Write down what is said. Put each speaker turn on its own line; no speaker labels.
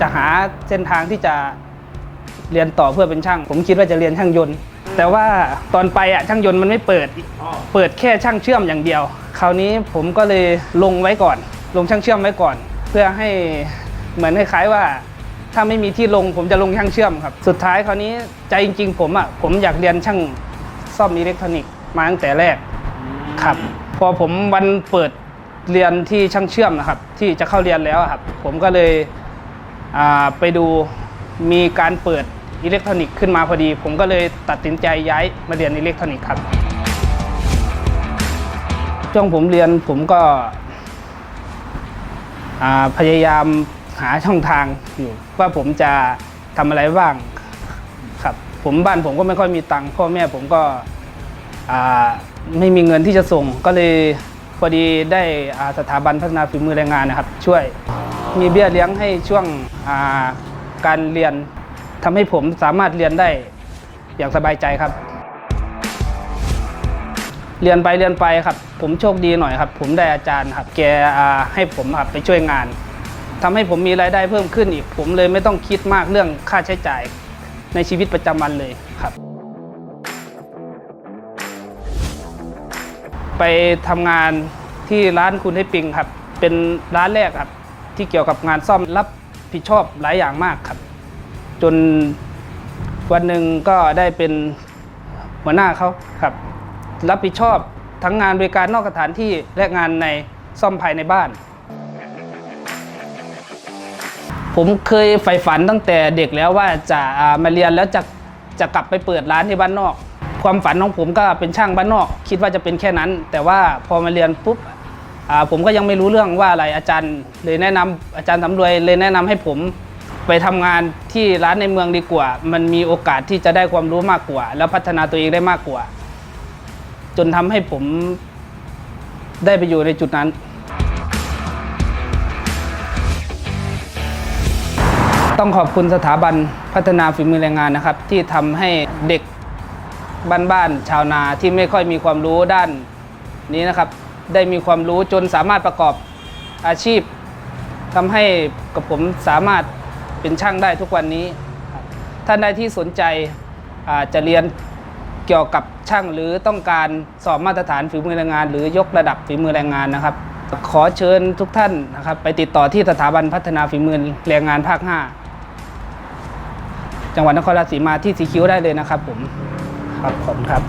จะหาเส้นทางที่จะเรียนต่อเพื่อเป็นช่าง ผมคิดว่าจะเรียนช่างยนต์ แต่ว่าตอนไปอะช่างยนต์มันไม่เปิด เปิดแค่ช่างเชื่อมอย่างเดียว คราวนี้ผมก็เลยลงไว้ก่อน ลงช่างเชื่อมไว้ก่อน เพื่อให้เหมือนคล้ายๆว่า ถ้าไม่มีที่ลงผมจะลงช่างเชื่อมครับ สุดท้ายคราวนี้ใจจริง ๆ ผมอะผมอยากเรียนช่างซ่อมอิเล็กทรอนิกส์มาตั้งแต่แรกครับพอผมวันเปิดเรียนที่ช่างเชื่อมนะครับ ที่จะเข้าเรียนแล้วครับ ผมก็เลย ไปดูมีการเปิดอิเล็กทรอนิกส์ขึ้นมาพอดี ผมก็เลยตัดสินใจย้ายมาเรียนอิเล็กทรอนิกส์ครับช่วงผมเรียนผมก็พยายามหาช่องทางอยู่ว่าผมจะทำอะไรบ้างครับ ผมบ้านผมก็ไม่ค่อยมีตังค์พ่อแม่ผมก็ไม่มีเงินที่จะส่ง ก็เลยพอดีได้สถาบันพัฒนาฝีมือแรงงานนะครับ ช่วย มีเบี้ยเลี้ยงให้ช่วงาการเรียนทำให้ผมสามารถเรียนได้อย่างสบายใจครับ เรียนไปเรียนไปครับ ผมโชคดีหน่อยครับ ผมได้อาจารย์ครับแกให้ผมครับไปช่วยงานทำให้ผมมีรายได้เพิ่มขึ้นอีก ผมเลยไม่ต้องคิดมากเรื่องค่าใช้จ่ายในชีวิตประจำวันเลยครับ ไปทำงานที่ร้านคุณให้ปิงครับ เป็นร้านแรกครับ ที่เกี่ยวกับงานซ่อมรับผิดชอบหลายอย่างมากครับ จนวันหนึ่งก็ได้เป็นหัวหน้าเขาครับ รับผิดชอบทั้งงานบริการนอกสถานที่และงานในซ่อมภายในบ้าน ผมเคยใฝ่ฝันตั้งแต่เด็กแล้วว่าจะามาเรียนแล้วจะจะกลับไปเปิดร้านที่บ้านนอก ความฝันของผมก็เป็นช่างบ้านนอก คิดว่าจะเป็นแค่นั้น แต่ว่าพอมาเรียนปุ๊บ ผมก็ยังไม่รู้เรื่องว่าอะไรอาจารย์เลยแนะนำอาจารย์สำรวยเลยแนะนำให้ผมไปทำงานที่ร้านในเมืองดีกว่า มันมีโอกาสที่จะได้ความรู้มากกว่า แล้วพัฒนาตัวเองได้มากกว่า จนทำให้ผมได้ไปอยู่ในจุดนั้น ต้องขอบคุณสถาบันพัฒนาฝีมือแรงงานนะครับ ที่ทำให้เด็กบ้านๆชาวนาที่ไม่ค่อยมีความรู้ด้านนี้นะครับ ได้มีความรู้จนสามารถประกอบอาชีพทำให้กับผมสามารถเป็นช่างได้ทุกวันนี้ ท่านใดที่สนใจอาจะเรียนเกี่ยวกับช่างหรือต้องการสอบมาตรฐานฝีมือแรงงาน หรือยกระดับฝีมือแรงงานนะครับ ขอเชิญทุกท่านนะครับไปติดต่อที่สถาบันพัฒนาฝีมือแรงงานภาค 5 จังหวัดนครราชสีมาที่สีคิ้วได้เลยนะครับผมครับขอบคุณครับ